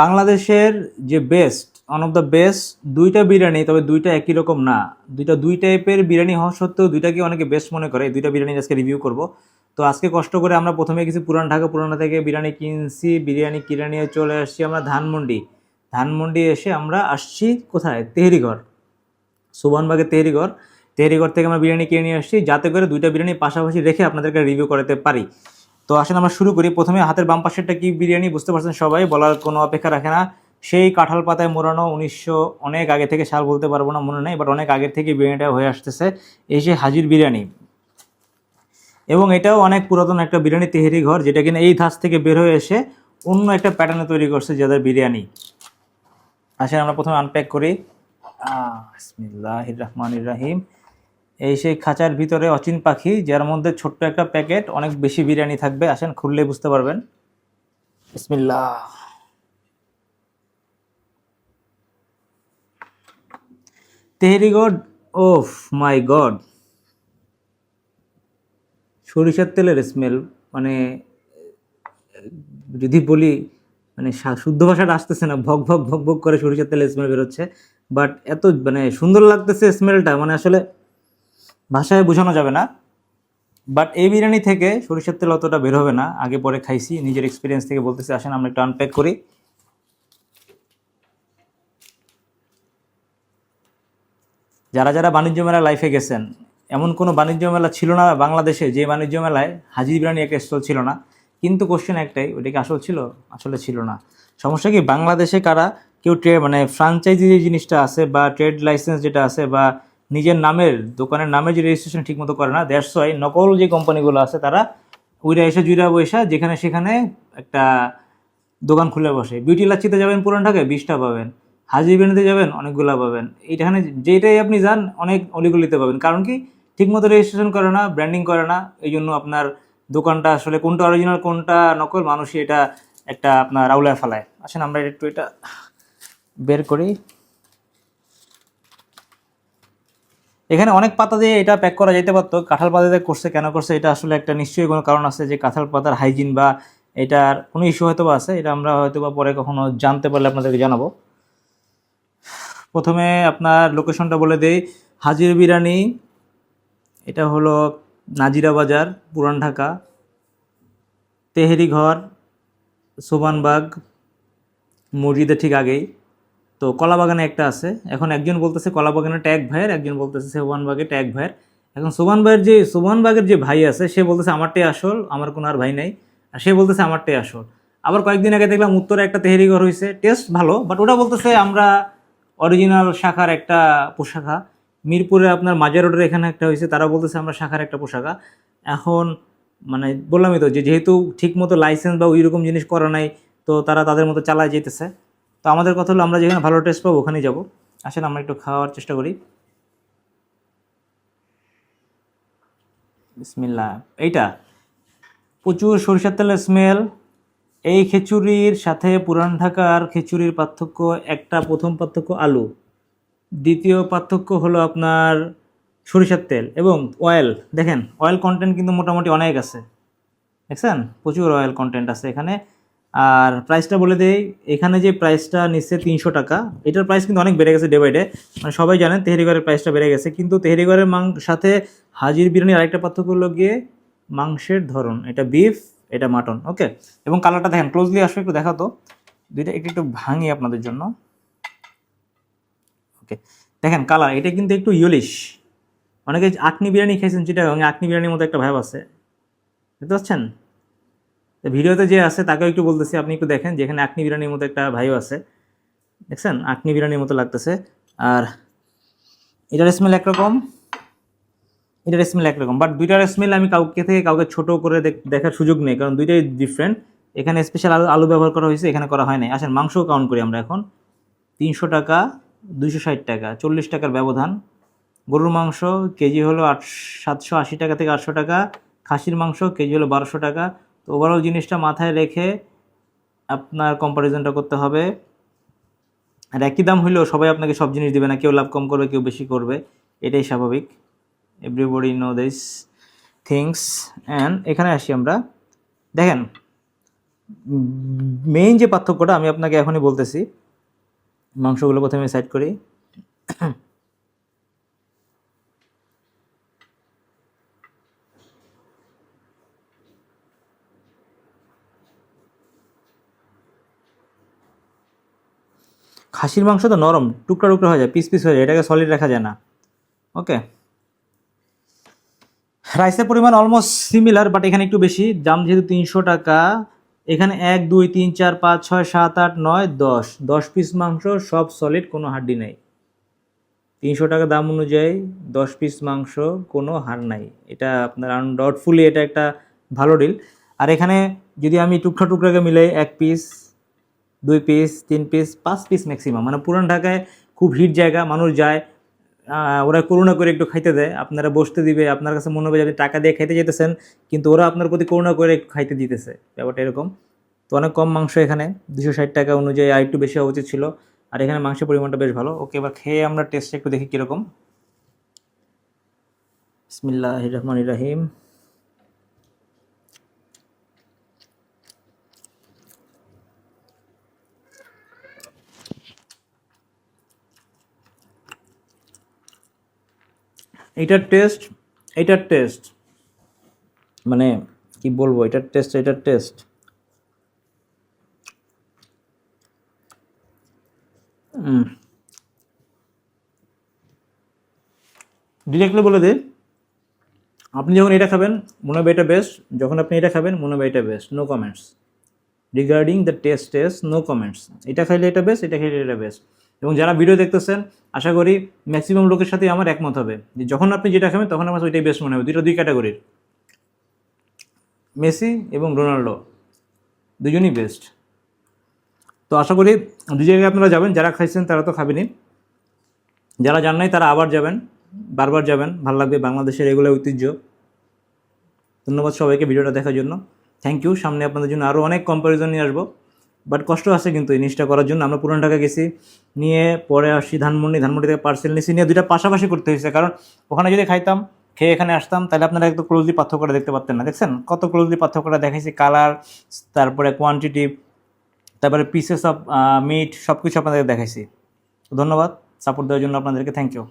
বাংলাদেশের যে best one of the best দুইটা বিরিয়ানি, তবে দুইটা একই রকম না। দুইটা, দুই টাইপের বিরিয়ানি হওয়া সত্ত্বেও দুইটাকে অনেকে বেস্ট মনে করে। দুইটা বিরিয়ানি আজকে রিভিউ করব। তো আজকে কষ্ট করে আমরা প্রথমে কিছু পুরান ঢাকা। পুরানা থেকে বিরিয়ানি কিনছি, বিরিয়ানি কিনে নিয়ে চলে আসছি আমরা ধানমন্ডি। ধানমন্ডি এসে আমরা আসছি কোথায়? তেহরিঘর সুবনবাগের তেহরিঘর তেহরিঘর থেকে আমরা বিরিয়ানি কিনে নিয়ে আসছি। যাতে করে দুইটা বিরিয়ানি পাশাপাশি রেখে আপনাদেরকে রিভিউ করাতে পারি। তো আসেন আমরা শুরু করি। প্রথমে হাতের বাম পাশেরটা কি বিরিয়ানি? বুঝতে পারছেন সবাই, বলার কোনো অপেক্ষা রাখে না। সেই কাঁঠাল পাতায় মোড়ানো উনিশশো অনেক আগে থেকে, সাল বলতে পারব না, মনে নেই বাট অনেক আগে থেকে বিরিয়ানিটা হয়ে আসতেছে। এই যে হাজির বিরিয়ানি। এবং এটাও অনেক পুরাতন একটা বিরিয়ানি তেহেরি ঘর, যেটা কিনা এই ধাঁচ থেকে বের হয়ে এসে অন্য একটা প্যাটার্নে তৈরি করছে যাদের বিরিয়ানি। আসেন আমরা প্রথমে আনপ্যাক করি। বিসমিল্লাহ রহমান রাহিম। এই সেই খাঁচার ভিতরে অচিন পাখি, যার মধ্যে ছোট্ট একটা প্যাকেট, অনেক বেশি বিরিয়ানি থাকবে। আসেন খুললে বুঝতে পারবেন। বিসমিল্লাহ। Tehari god, oh my god. সরিষার তেলের স্মেল মানে যদি বলি মানে শুদ্ধ ভাষাটা আসতেছে না, ভক ভক ভক ভক করে সরিষার তেলের স্মেল বেরোচ্ছে। বাট এত মানে সুন্দর লাগতেছে স্মেলটা মানে আসলে ভাষায় বোঝানো যাবে না বাট এই বিরিয়ানি থেকে সরিষার তেল অতটা বের হবে না। আগে পরে খাইছি, নিজের এক্সপিরিয়েন্স থেকে বলতেছি, আসেন আমরা একটু আনপ্যাক করি। যারা যারা বাণিজ্য মেলা লাইফে গেছেন, এমন কোনো বাণিজ্য মেলা ছিল না বাংলাদেশে, যে বাণিজ্য মেলায় হাজির বিরিয়ানি একটা স্টল ছিল না। কিন্তু কোশ্চেন একটাই ওটা কি আসল ছিল? আসলে ছিল না। সমস্যা কি, বাংলাদেশে কারা কেউ ট্রে মানে ফ্রাঞ্চাইজি যে জিনিসটা আছে বা ট্রেড লাইসেন্স যেটা আছে বা নিজের নামের, দোকানের নামের যে রেজিস্ট্রেশন ঠিকমতো করে না দ্যাটস ওয়াই নকল যে কোম্পানিগুলো আছে তারা উইরা এসে, জুইরা বৈশা যেখানে সেখানে একটা দোকান খুলে বসে। বিউটি লাচ্ছিতে যাবেন পুরান ঢাকায়, বিশটা পাবেন। হাজির বিরিয়ানিতে যাবেন, অনেকগুলো পাবেন। এইখানে যেটাই আপনি যান, অনেক অলিগলিতে পাবেন। কারণ কি? ঠিকমতো রেজিস্ট্রেশন করে না ব্র্যান্ডিং করে না এই জন্য আপনার দোকানটা আসলে কোনটা অরিজিনাল কোনটা নকল, মানুষই এটা একটা আপনার আউলায় ফেলায়। আসেন, আমরা একটু এটা বের করি। এখানে অনেক পাতা দিয়ে এটা প্যাক করা যেতে পারতো। কাঁঠাল পাতা দিয়ে করছে কেন করছে এটা আসলে একটা নিশ্চয়ই কোনো কারণ আছে যে কাঁঠাল পাতার হাইজিন বা এটার কোনো ইস্যু হয়তো বা আছে, এটা আমরা হয়তো বা পরে কখনো জানতে পারলে আপনাদেরকে জানাব। প্রথমে আপনার লোকেশনটা বলে দেই। হাজির বিরিয়ানি এটা হলো নাজিরা বাজার, পুরান ঢাকা। তেহেরি ঘর, সোবানবাগ, মসজিদের ঠিক আগেই। তো কলাবাগানে একটা আছে। এখন একজন বলতেছে কলাবাগানে ট্যাগ ভাইয়ের, একজন বলতেছে সোবানবাগে ট্যাগ ভাইয়ের। এখন সোবান ভাইয়ের যে সোবানবাগের যে ভাই আছে, সে বলতেছে, আমারটাই আসল, আমার কোনো আর ভাই নাই। আর সে বলতেছে, আমারটাই আসল। আবার কয়েকদিন আগে দেখলাম উত্তরে একটা তেহেরি ঘর হয়েছে টেস্ট ভালো, বাট ওটা বলতেছে, আমরা অরিজিনাল শাখার একটা পোশাখা। মিরপুরে আপনার মাজার রোডের এখানে একটা হয়েছে তারা বলতেছে, আমরা শাখার একটা পোশাকা এখন মানে বললামই তো যেহেতু ঠিকমতো লাইসেন্স বা ওই রকম জিনিস করা নাই, তো তারা তাদের মতো চালায় যেতেছে। আমাদের কথা হলো আমরা যেখানে ভালো টেস্ট পাবো ওখানেই যাব। আসেন, আমরা একটু খাওয়ার চেষ্টা করি। বিসমিল্লা এইটা, প্রচুর সরিষার তেলের স্মেল এই খিচুড়ির সাথে পুরান ঢাকার খিচুড়ির পার্থক্য, একটা প্রথম পার্থক্য আলু। দ্বিতীয় পার্থক্য হলো আপনার সরিষার তেল এবং অয়েল দেখেন অয়েল কন্টেন্ট কিন্তু মোটামুটি অনেক আছে। দেখছেন? প্রচুর অয়েল কন্টেন্ট আছে এখানে। আর প্রাইসটা বলে দেই, এখানে যে প্রাইসটা নিচ্ছে তিনশো টাকা, এটার প্রাইস কিন্তু অনেক বেড়ে গেছে ডে বাই ডে মানে সবাই জানেন তেহরিগড়ের প্রাইসটা বেড়ে গেছে, কিন্তু তেহরিগড়ের মাং, সাথে হাজির বিরিয়ানির আরেকটা পার্থক্য হলো গিয়ে মাংসের ধরন, এটা বিফ এটা মাটন ওকে এবং কালারটা দেখেন ক্লোজলি আসবে একটু দেখাতো দুইটা একটু একটু ভাঙি আপনাদের জন্য। ওকে দেখেন কালার এটা কিন্তু একটু ইউলিশ অনেকে আটনি বিরিয়ানি খেয়েছেন যেটা আটনি বিরিয়ানির মতো একটা ভাব আছে। বুঝতে পারছেন তো ভিডিওতে যে আছে, তাকেও একটু বলতেছি, আপনি একটু দেখেন, যেখানে আটনি বিরিয়ানির মতো একটা ভাইও আছে। দেখছেন? আটনি বিরিয়ানির মতো লাগতেছে। আর এটার স্মেল একরকম। এটার স্মেল একরকম। বাট দুইটার স্মেল আমি কাউকে থেকে কাউকে ছোট করে দেখার সুযোগ নেই, কারণ দুইটাই ডিফারেন্ট এখানে স্পেশাল আলু আলু ব্যবহার করা হয়েছে, এখানে করা হয় নাই। আসেন, মাংসও কাউন্ট করি আমরা এখন। তিনশো টাকা, দুইশো ষাট টাকা, চল্লিশ টাকার ব্যবধান। গরুর মাংস কেজি হলো আট, সাতশো আশি টাকা থেকে আটশো টাকা। খাসির মাংস কেজি হলো বারোশো টাকা। তো ওভারঅল জিনিসটা মাথায় রেখে আপনার কম্পারিজনটা করতে হবে। আর একই দাম হইলেও সবাই আপনাকে সব জিনিস দেবে না, কেউ লাভ কম করবে, কেউ বেশি করবে। এটাই স্বাভাবিক। Everybody know this things and এখানে আসি আমরা। দেখেন মেইন যে পার্থক্যটা আমি আপনাকে এখনই বলতেছি, মাংসগুলো প্রথমে সাইড করি। খাসির মাংস তো নরম, টুকরা টুকরা হয়ে যায়, পিস পিস হয়ে যায়, এটাকে সলিড রাখা যায় না। ওকে রাইসের পরিমাণ অলমোস্ট সিমিলার বাট এখানে একটু বেশি। দাম যেহেতু তিনশো টাকা, এখানে এক, দুই, তিন, চার, পাঁচ, ছয়, সাত, আট, নয়, দশ। দশ পিস মাংস, সব সলিড কোনো হাড্ডি নাই। তিনশো টাকা দাম অনুযায়ী দশ পিস মাংস, কোনো হার নাই। এটা আপনার আনডাউটফুলি এটা একটা ভালো ডিল আর এখানে যদি আমি টুকরা টুকরাকে মিলাই এক পিস দুই পিস তিন পিস পাঁচ পিস ম্যাক্সিমাম মানে পুরান ঢাকায় খুব হিট জায়গা, মানুষ যায় ওরা করুণা করে একটু খাইতে দেয়। আপনারা বসতে দিবে, আপনার কাছে মনে হবে আপনি টাকা দিয়ে খাইতে যেতেছেন, কিন্তু ওরা আপনার প্রতি করুণা করে একটু খাইতে দিতেছে, ব্যাপারটা এরকম। তো অনেক কম মাংস এখানে দুশো ষাট টাকা অনুযায়ী, আর একটু বেশি হওয়া উচিত ছিল। আর এখানে মাংসের পরিমাণটা বেশ ভালো। ওকে, এবার খেয়ে আমরা টেস্ট একটু দেখি কীরকম। বিসমিল্লাহ রহমান রাহিম। এটার টেস্ট এটার টেস্ট মানে কি বলব, এটার টেস্ট এটার টেস্ট ডিরেক্টলি বলে দিই আপনি যখন এটা খাবেন, মনে হবে এটা বেস্ট যখন আপনি এটা খাবেন, মনে হবে এটা best no comments regarding the taste taste no comments এটা খাইলে এটা বেস্ট এটা খাইলে এটা বেস্ট এবং যারা ভিডিও দেখতেছেন, আশা করি ম্যাক্সিমাম লোকের সাথে আমার একমত হবে। যে যখন আপনি যেটা খাবেন, তখন আমার ওইটাই বেস্ট মনে হবে। দুটো দুই ক্যাটাগরির মেসি এবং রোনাল্ডো। দুজনই বেস্ট তো আশা করি দু জায়গায় আপনারা যাবেন, যারা খাইছেন তারা তো খাবেনি যারা যান নাই তারা আবার যাবেন, বারবার যাবেন। ভালো লাগবে, বাংলাদেশের এগুলো ঐতিহ্য। ধন্যবাদ সবাইকে ভিডিওটা দেখার জন্য। থ্যাংক ইউ সামনে আপনাদের জন্য আরও অনেক কম্প্যারিজন নিয়ে আসব। বাট কষ্ট আছে কিন্তু এই জিনিসটা করার জন্য। আমরা পুরান ঢাকা গেছি, নিয়ে পরে আসি ধানমন্ডি। ধানমন্ডি থেকে পার্সেল নিয়েছি নিয়ে দুইটা পাশাপাশি করতে হয়েছে। কারণ ওখানে যদি খাইতাম, খেয়ে এখানে আসতাম, তাহলে আপনারা একটু ক্লোজলি পার্থক্যটা দেখতে পারতেন না। দেখছেন? কত ক্লোজলি পার্থক্যটা দেখাইছি। কালার তারপরে কোয়ান্টিটি তারপরে পিসেস অফ মিট সব কিছু আপনাদের দেখাইছি। ধন্যবাদ। সাপোর্ট দেওয়ার জন্য আপনাদেরকে। Thank you